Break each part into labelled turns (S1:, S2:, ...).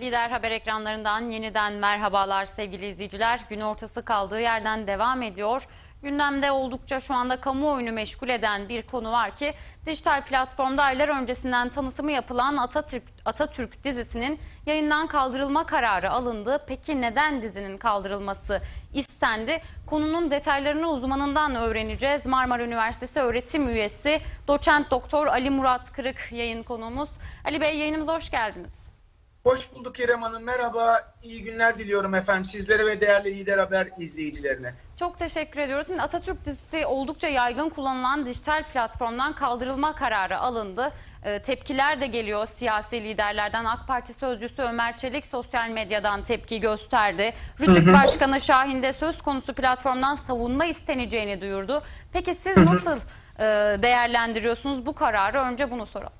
S1: Lider haber ekranlarından yeniden merhabalar sevgili izleyiciler. Gün ortası kaldığı yerden devam ediyor. Gündemde oldukça şu anda kamuoyunu meşgul eden bir konu var ki dijital platformda aylar öncesinden tanıtımı yapılan Atatürk, Atatürk dizisinin yayından kaldırılma kararı alındı. Peki neden dizinin kaldırılması istendi? Konunun detaylarını uzmanından öğreneceğiz. Marmara Üniversitesi öğretim üyesi doçent doktor Ali Murat Kırık yayın konuğumuz. Ali Bey yayınımıza hoş geldiniz.
S2: Hoş bulduk İrem Hanım. Merhaba. İyi günler diliyorum efendim sizlere ve değerli Lider Haber izleyicilerine.
S1: Çok teşekkür ediyoruz. Şimdi Atatürk dizisi oldukça yaygın kullanılan dijital platformdan kaldırılma kararı alındı. Ee, tepkiler de geliyor siyasi liderlerden. AK Parti sözcüsü Ömer Çelik sosyal medyadan tepki gösterdi. Rütük Başkanı Şahin de söz konusu platformdan savunma isteneceğini duyurdu. Peki siz nasıl e, değerlendiriyorsunuz bu kararı? Önce bunu soralım.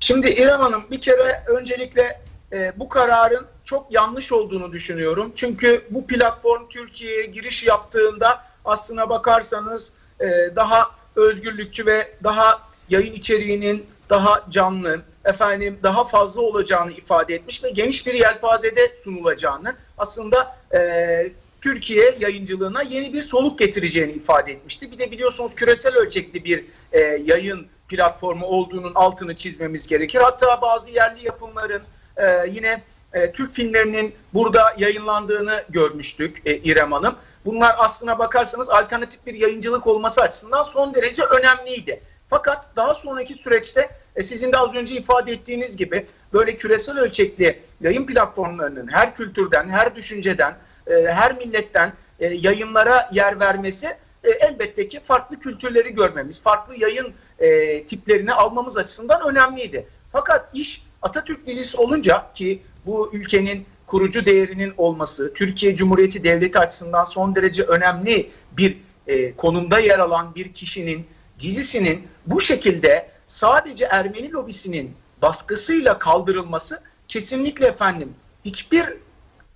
S2: Şimdi İrem Hanım bir kere öncelikle e, bu kararın çok yanlış olduğunu düşünüyorum. Çünkü bu platform Türkiye'ye giriş yaptığında aslına bakarsanız e, daha özgürlükçü ve daha yayın içeriğinin daha canlı, efendim daha fazla olacağını ifade etmiş ve geniş bir yelpazede sunulacağını aslında e, Türkiye yayıncılığına yeni bir soluk getireceğini ifade etmişti. Bir de biliyorsunuz küresel ölçekli bir e, yayın platformu olduğunun altını çizmemiz gerekir. Hatta bazı yerli yapımların e, yine e, Türk filmlerinin burada yayınlandığını görmüştük e, İrem Hanım. Bunlar aslına bakarsanız alternatif bir yayıncılık olması açısından son derece önemliydi. Fakat daha sonraki süreçte e, sizin de az önce ifade ettiğiniz gibi böyle küresel ölçekli yayın platformlarının her kültürden, her düşünceden, e, her milletten e, yayınlara yer vermesi e, elbette ki farklı kültürleri görmemiz, farklı yayın e, tiplerini almamız açısından önemliydi. Fakat iş Atatürk dizisi olunca ki bu ülkenin kurucu değerinin olması, Türkiye Cumhuriyeti Devleti açısından son derece önemli bir e, konumda yer alan bir kişinin dizisinin bu şekilde sadece Ermeni lobisinin baskısıyla kaldırılması kesinlikle efendim hiçbir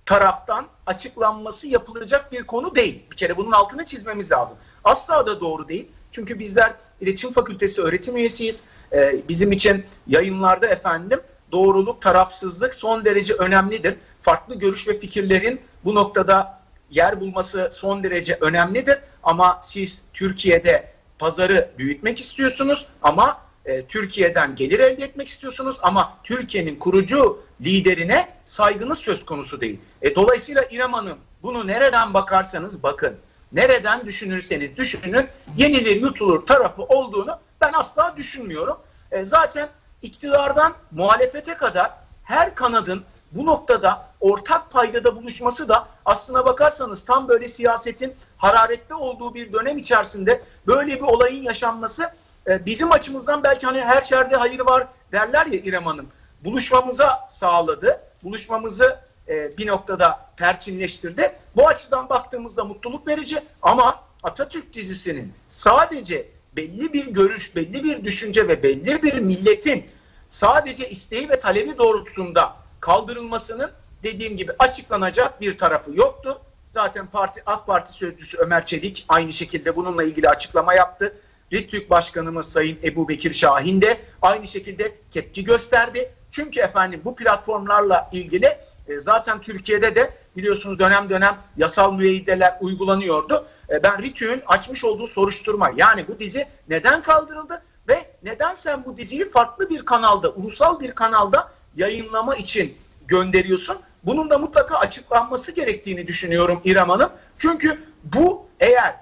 S2: taraftan açıklanması yapılacak bir konu değil. Bir kere bunun altını çizmemiz lazım. Asla da doğru değil. Çünkü bizler İletişim Fakültesi öğretim üyesiyiz. Ee, bizim için yayınlarda efendim doğruluk, tarafsızlık son derece önemlidir. Farklı görüş ve fikirlerin bu noktada yer bulması son derece önemlidir. Ama siz Türkiye'de pazarı büyütmek istiyorsunuz ama e, Türkiye'den gelir elde etmek istiyorsunuz ama Türkiye'nin kurucu liderine saygınız söz konusu değil. E, dolayısıyla İrem Hanım bunu nereden bakarsanız bakın, nereden düşünürseniz düşünün yenilir yutulur tarafı olduğunu ben asla düşünmüyorum. E, zaten iktidardan muhalefete kadar her kanadın bu noktada ortak paydada buluşması da aslına bakarsanız tam böyle siyasetin hararetli olduğu bir dönem içerisinde böyle bir olayın yaşanması e, bizim açımızdan belki hani her şerde hayır var derler ya İrem Hanım. Buluşmamıza sağladı. Buluşmamızı e, bir noktada perçinleştirdi. Bu açıdan baktığımızda mutluluk verici ama Atatürk dizisinin sadece belli bir görüş, belli bir düşünce ve belli bir milletin sadece isteği ve talebi doğrultusunda kaldırılmasının dediğim gibi açıklanacak bir tarafı yoktu. Zaten parti AK Parti sözcüsü Ömer Çelik aynı şekilde bununla ilgili açıklama yaptı. RİTÜK Başkanımız Sayın Ebu Bekir Şahin de aynı şekilde tepki gösterdi. Çünkü efendim bu platformlarla ilgili e, zaten Türkiye'de de biliyorsunuz dönem dönem yasal müeyyideler uygulanıyordu. E, ben RİTÜK'ün açmış olduğu soruşturma yani bu dizi neden kaldırıldı ve neden sen bu diziyi farklı bir kanalda, ulusal bir kanalda yayınlama için gönderiyorsun? Bunun da mutlaka açıklanması gerektiğini düşünüyorum İrem Hanım. Çünkü bu eğer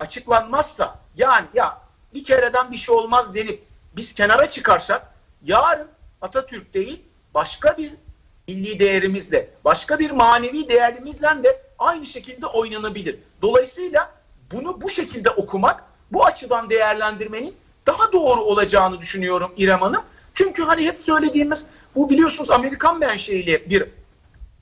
S2: açıklanmazsa yani ya bir kereden bir şey olmaz denip biz kenara çıkarsak yarın Atatürk değil başka bir milli değerimizle, başka bir manevi değerimizle de aynı şekilde oynanabilir. Dolayısıyla bunu bu şekilde okumak, bu açıdan değerlendirmenin daha doğru olacağını düşünüyorum İrem Hanım. Çünkü hani hep söylediğimiz bu biliyorsunuz Amerikan menşeili bir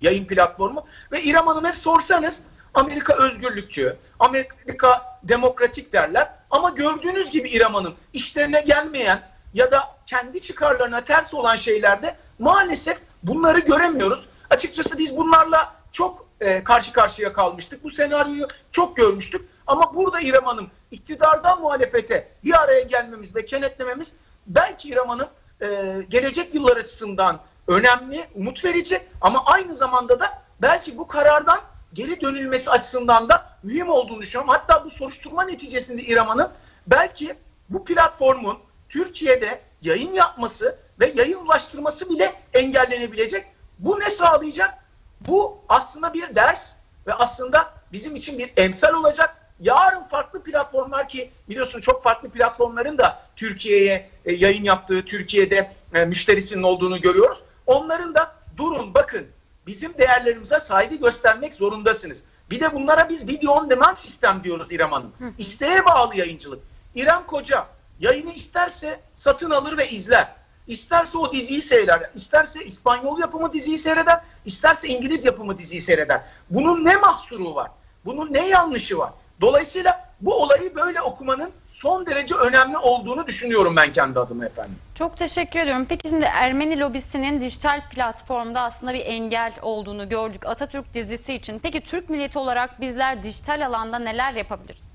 S2: yayın platformu ve İrem Hanım hep sorsanız Amerika özgürlükçü, Amerika demokratik derler. Ama gördüğünüz gibi İrem Hanım işlerine gelmeyen ya da kendi çıkarlarına ters olan şeylerde maalesef bunları göremiyoruz. Açıkçası biz bunlarla çok e, karşı karşıya kalmıştık. Bu senaryoyu çok görmüştük. Ama burada İrem Hanım iktidardan muhalefete bir araya gelmemiz ve kenetlememiz belki İrem Hanım e, gelecek yıllar açısından önemli, umut verici ama aynı zamanda da belki bu karardan geri dönülmesi açısından da mühim olduğunu düşünüyorum. Hatta bu soruşturma neticesinde İrem Hanım belki bu platformun Türkiye'de yayın yapması ve yayın ulaştırması bile engellenebilecek. Bu ne sağlayacak? Bu aslında bir ders ve aslında bizim için bir emsal olacak. Yarın farklı platformlar ki biliyorsun çok farklı platformların da Türkiye'ye e, yayın yaptığı, Türkiye'de e, müşterisinin olduğunu görüyoruz. Onların da durun bakın bizim değerlerimize saygı göstermek zorundasınız. Bir de bunlara biz video on demand sistem diyoruz İrem Hanım. İsteğe bağlı yayıncılık. İrem Koca yayını isterse satın alır ve izler. İsterse o diziyi seyreder, isterse İspanyol yapımı diziyi seyreder, isterse İngiliz yapımı diziyi seyreder. Bunun ne mahsuru var? Bunun ne yanlışı var? Dolayısıyla bu olayı böyle okumanın son derece önemli olduğunu düşünüyorum ben kendi adıma efendim.
S1: Çok teşekkür ediyorum. Peki şimdi Ermeni lobisinin dijital platformda aslında bir engel olduğunu gördük Atatürk dizisi için. Peki Türk milleti olarak bizler dijital alanda neler yapabiliriz?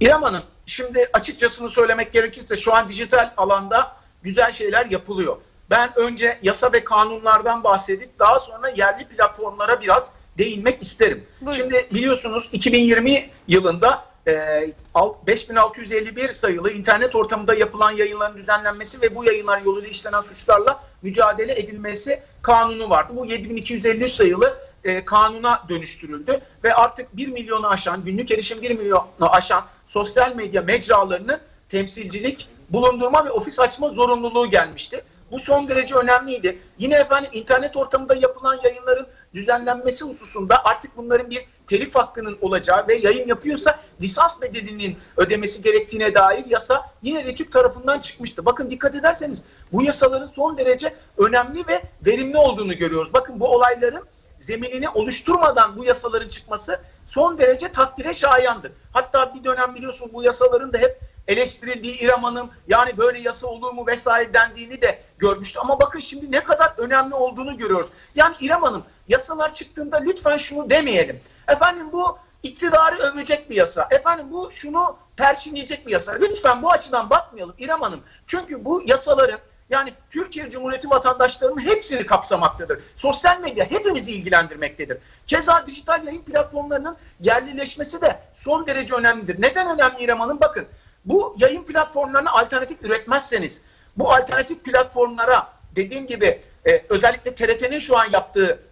S2: İrem Hanım, şimdi açıkçasını söylemek gerekirse şu an dijital alanda güzel şeyler yapılıyor. Ben önce yasa ve kanunlardan bahsedip daha sonra yerli platformlara biraz değinmek isterim.
S1: Buyurun.
S2: Şimdi biliyorsunuz 2020 yılında e, al- 5651 sayılı internet ortamında yapılan yayınların düzenlenmesi ve bu yayınlar yoluyla işlenen suçlarla mücadele edilmesi kanunu vardı. Bu 7253 sayılı e, kanuna dönüştürüldü ve artık 1 milyonu aşan, günlük erişim 1 milyonu aşan sosyal medya mecralarının temsilcilik bulundurma ve ofis açma zorunluluğu gelmişti. Bu son derece önemliydi. Yine efendim internet ortamında yapılan yayınların düzenlenmesi hususunda artık bunların bir telif hakkının olacağı ve yayın yapıyorsa lisans bedelinin ödemesi gerektiğine dair yasa yine RETÜK tarafından çıkmıştı. Bakın dikkat ederseniz bu yasaların son derece önemli ve verimli olduğunu görüyoruz. Bakın bu olayların zeminini oluşturmadan bu yasaların çıkması son derece takdire şayandır. Hatta bir dönem biliyorsun bu yasaların da hep eleştirildiği İrem Hanım yani böyle yasa olur mu vesaire dendiğini de görmüştü. Ama bakın şimdi ne kadar önemli olduğunu görüyoruz. Yani İrem Hanım yasalar çıktığında lütfen şunu demeyelim. Efendim bu iktidarı övecek bir yasa. Efendim bu şunu perçinleyecek bir yasa. Lütfen bu açıdan bakmayalım İrem Hanım. Çünkü bu yasaların yani Türkiye Cumhuriyeti vatandaşlarının hepsini kapsamaktadır. Sosyal medya hepimizi ilgilendirmektedir. Keza dijital yayın platformlarının yerlileşmesi de son derece önemlidir. Neden önemli İrem Hanım? Bakın bu yayın platformlarına alternatif üretmezseniz, bu alternatif platformlara dediğim gibi e, özellikle TRT'nin şu an yaptığı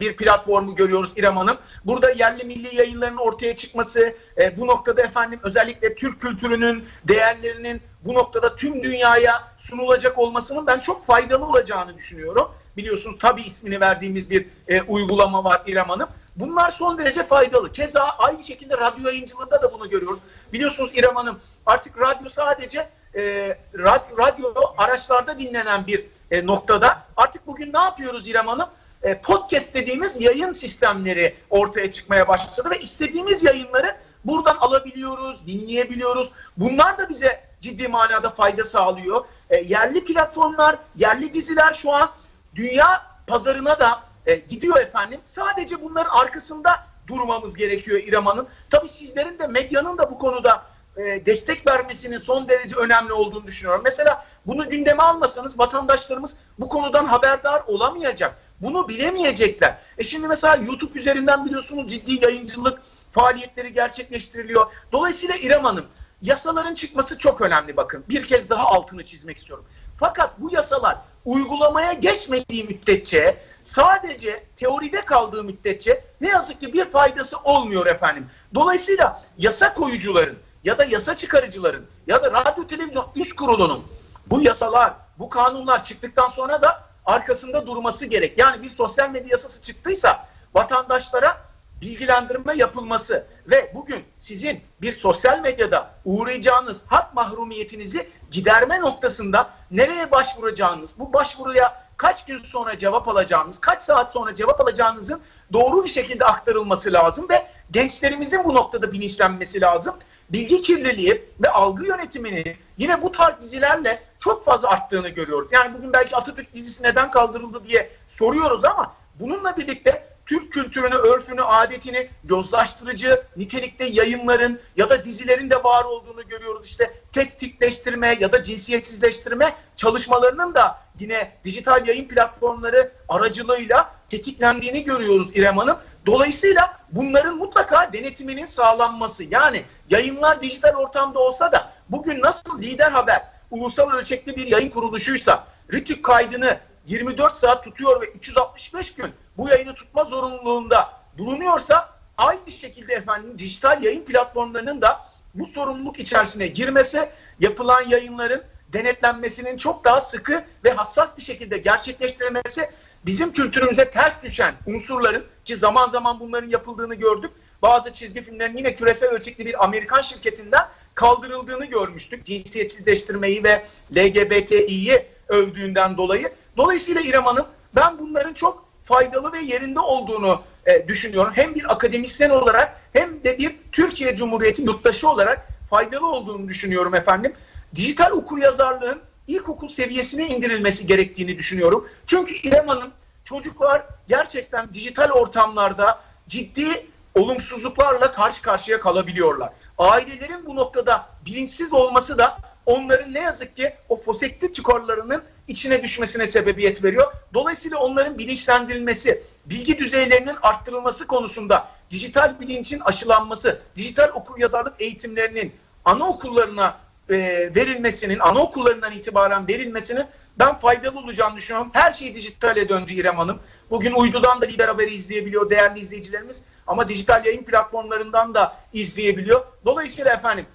S2: bir platformu görüyoruz İrem Hanım. Burada yerli milli yayınların ortaya çıkması, e, bu noktada efendim özellikle Türk kültürünün, değerlerinin bu noktada tüm dünyaya sunulacak olmasının ben çok faydalı olacağını düşünüyorum. Biliyorsun tabi ismini verdiğimiz bir e, uygulama var İrem Hanım. Bunlar son derece faydalı. Keza aynı şekilde radyo yayıncılığında da bunu görüyoruz. Biliyorsunuz İrem Hanım artık radyo sadece e, radyo, radyo araçlarda dinlenen bir e, noktada. Artık bugün ne yapıyoruz İrem Hanım? E, podcast dediğimiz yayın sistemleri ortaya çıkmaya başladı ve istediğimiz yayınları buradan alabiliyoruz, dinleyebiliyoruz. Bunlar da bize ciddi manada fayda sağlıyor. E, yerli platformlar, yerli diziler şu an dünya pazarına da e, gidiyor efendim. Sadece bunların arkasında durmamız gerekiyor İrem Hanım. Tabii sizlerin de medyanın da bu konuda e, destek vermesinin son derece önemli olduğunu düşünüyorum. Mesela bunu gündeme almasanız vatandaşlarımız bu konudan haberdar olamayacak. Bunu bilemeyecekler. E şimdi mesela YouTube üzerinden biliyorsunuz ciddi yayıncılık faaliyetleri gerçekleştiriliyor. Dolayısıyla İrem Hanım yasaların çıkması çok önemli bakın. Bir kez daha altını çizmek istiyorum. Fakat bu yasalar uygulamaya geçmediği müddetçe sadece teoride kaldığı müddetçe ne yazık ki bir faydası olmuyor efendim. Dolayısıyla yasa koyucuların ya da yasa çıkarıcıların ya da radyo televizyon üst kurulunun bu yasalar, bu kanunlar çıktıktan sonra da arkasında durması gerek. Yani bir sosyal medya yasası çıktıysa vatandaşlara bilgilendirme yapılması ve bugün sizin bir sosyal medyada uğrayacağınız hak mahrumiyetinizi giderme noktasında nereye başvuracağınız, bu başvuruya kaç gün sonra cevap alacağınız, kaç saat sonra cevap alacağınızın doğru bir şekilde aktarılması lazım ve gençlerimizin bu noktada bilinçlenmesi lazım. Bilgi kirliliği ve algı yönetimini yine bu tarz dizilerle çok fazla arttığını görüyoruz. Yani bugün belki Atatürk dizisi neden kaldırıldı diye soruyoruz ama bununla birlikte Türk kültürünü, örfünü, adetini yozlaştırıcı nitelikte yayınların ya da dizilerin de var olduğunu görüyoruz. İşte tek tipleştirme ya da cinsiyetsizleştirme çalışmalarının da yine dijital yayın platformları aracılığıyla tetiklendiğini görüyoruz İrem Hanım. Dolayısıyla bunların mutlaka denetiminin sağlanması yani yayınlar dijital ortamda olsa da bugün nasıl lider haber ulusal ölçekli bir yayın kuruluşuysa RTÜK kaydını 24 saat tutuyor ve 365 gün bu yayını tutma zorunluluğunda bulunuyorsa aynı şekilde efendim dijital yayın platformlarının da bu sorumluluk içerisine girmesi, yapılan yayınların denetlenmesinin çok daha sıkı ve hassas bir şekilde gerçekleştirilmesi bizim kültürümüze ters düşen unsurların ki zaman zaman bunların yapıldığını gördük. Bazı çizgi filmlerin yine küresel ölçekli bir Amerikan şirketinden kaldırıldığını görmüştük. Cinsiyetsizleştirmeyi ve LGBTİ'yi övdüğünden dolayı. Dolayısıyla İrem Hanım ben bunların çok faydalı ve yerinde olduğunu e, düşünüyorum. Hem bir akademisyen olarak hem de bir Türkiye Cumhuriyeti yurttaşı olarak faydalı olduğunu düşünüyorum efendim. Dijital okur yazarlığın ilkokul seviyesine indirilmesi gerektiğini düşünüyorum. Çünkü İrem Hanım çocuklar gerçekten dijital ortamlarda ciddi olumsuzluklarla karşı karşıya kalabiliyorlar. Ailelerin bu noktada bilinçsiz olması da onların ne yazık ki o fosekli çukurlarının içine düşmesine sebebiyet veriyor. Dolayısıyla onların bilinçlendirilmesi, bilgi düzeylerinin arttırılması konusunda dijital bilincin aşılanması, dijital okur yazarlık eğitimlerinin anaokullarına e, verilmesinin, anaokullarından itibaren verilmesinin ben faydalı olacağını düşünüyorum. Her şey dijitale döndü İrem Hanım. Bugün uydudan da Lider Haber'i izleyebiliyor değerli izleyicilerimiz ama dijital yayın platformlarından da izleyebiliyor. Dolayısıyla efendim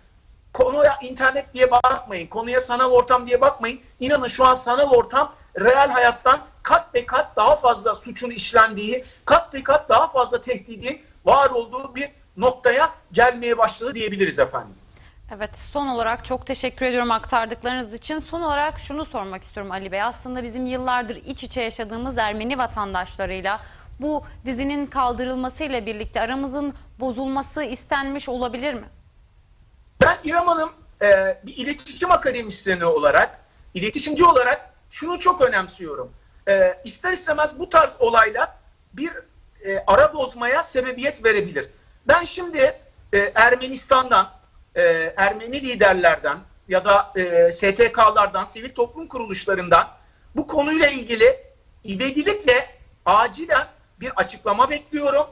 S2: konuya internet diye bakmayın, konuya sanal ortam diye bakmayın. İnanın şu an sanal ortam real hayattan kat ve kat daha fazla suçun işlendiği, kat ve kat daha fazla tehdidin var olduğu bir noktaya gelmeye başladı diyebiliriz efendim.
S1: Evet son olarak çok teşekkür ediyorum aktardıklarınız için. Son olarak şunu sormak istiyorum Ali Bey. Aslında bizim yıllardır iç içe yaşadığımız Ermeni vatandaşlarıyla bu dizinin kaldırılmasıyla birlikte aramızın bozulması istenmiş olabilir mi?
S2: Ben İrem Hanım e, bir iletişim akademisyeni olarak, iletişimci olarak şunu çok önemsiyorum. E, ister istemez bu tarz olaylar bir e, ara bozmaya sebebiyet verebilir. Ben şimdi e, Ermenistan'dan, e, Ermeni liderlerden ya da e, STK'lardan, sivil toplum kuruluşlarından bu konuyla ilgili ivedilikle acilen bir açıklama bekliyorum.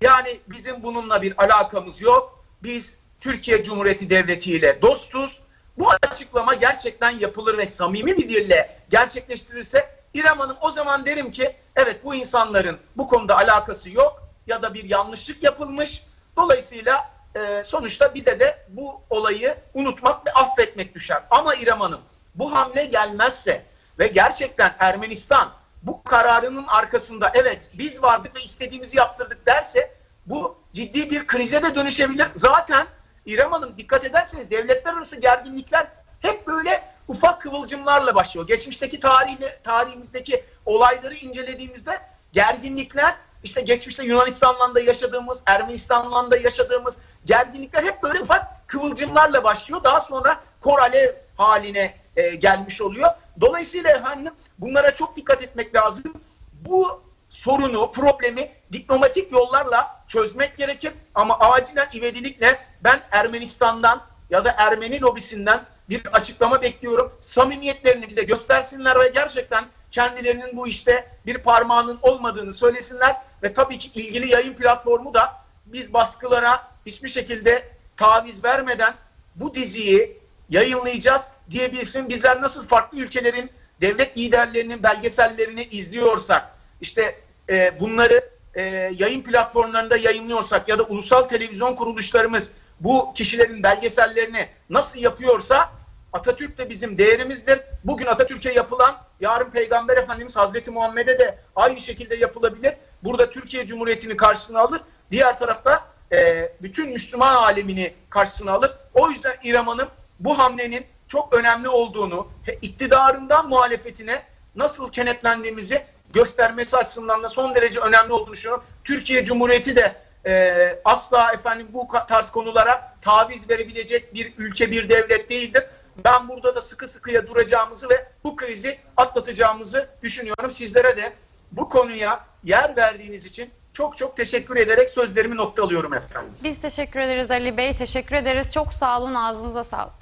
S2: Yani bizim bununla bir alakamız yok. Biz Türkiye Cumhuriyeti Devleti ile dostuz. Bu açıklama gerçekten yapılır ve samimi bir dille gerçekleştirirse İrem Hanım o zaman derim ki evet bu insanların bu konuda alakası yok ya da bir yanlışlık yapılmış. Dolayısıyla e, sonuçta bize de bu olayı unutmak ve affetmek düşer. Ama İrem Hanım bu hamle gelmezse ve gerçekten Ermenistan bu kararının arkasında evet biz vardık ve istediğimizi yaptırdık derse bu ciddi bir krize de dönüşebilir. Zaten İrem Hanım dikkat ederseniz devletler arası gerginlikler hep böyle ufak kıvılcımlarla başlıyor. Geçmişteki tarihinde, tarihimizdeki olayları incelediğimizde gerginlikler işte geçmişte Yunanistan'la da yaşadığımız, Ermenistan'la da yaşadığımız gerginlikler hep böyle ufak kıvılcımlarla başlıyor. Daha sonra kor alev haline e, gelmiş oluyor. Dolayısıyla efendim bunlara çok dikkat etmek lazım. Bu sorunu, problemi diplomatik yollarla çözmek gerekir. Ama acilen ivedilikle ben Ermenistan'dan ya da Ermeni lobisinden bir açıklama bekliyorum. Samimiyetlerini bize göstersinler ve gerçekten kendilerinin bu işte bir parmağının olmadığını söylesinler. Ve tabii ki ilgili yayın platformu da biz baskılara hiçbir şekilde taviz vermeden bu diziyi yayınlayacağız diyebilsin. Bizler nasıl farklı ülkelerin devlet liderlerinin belgesellerini izliyorsak, işte e, bunları e, yayın platformlarında yayınlıyorsak ya da ulusal televizyon kuruluşlarımız bu kişilerin belgesellerini nasıl yapıyorsa Atatürk de bizim değerimizdir. Bugün Atatürk'e yapılan yarın Peygamber Efendimiz Hazreti Muhammed'e de aynı şekilde yapılabilir. Burada Türkiye Cumhuriyeti'ni karşısına alır. Diğer tarafta e, bütün Müslüman alemini karşısına alır. O yüzden İrem Hanım bu hamlenin çok önemli olduğunu, iktidarından muhalefetine nasıl kenetlendiğimizi göstermesi açısından da son derece önemli olduğunu düşünüyorum. Türkiye Cumhuriyeti de e, asla efendim bu tarz konulara taviz verebilecek bir ülke, bir devlet değildir. Ben burada da sıkı sıkıya duracağımızı ve bu krizi atlatacağımızı düşünüyorum. Sizlere de bu konuya yer verdiğiniz için çok çok teşekkür ederek sözlerimi noktalıyorum efendim.
S1: Biz teşekkür ederiz Ali Bey. Teşekkür ederiz. Çok sağ olun. Ağzınıza sağlık.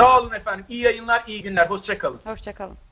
S2: Sağ olun efendim. İyi yayınlar, iyi günler. Hoşçakalın.
S1: Hoşçakalın.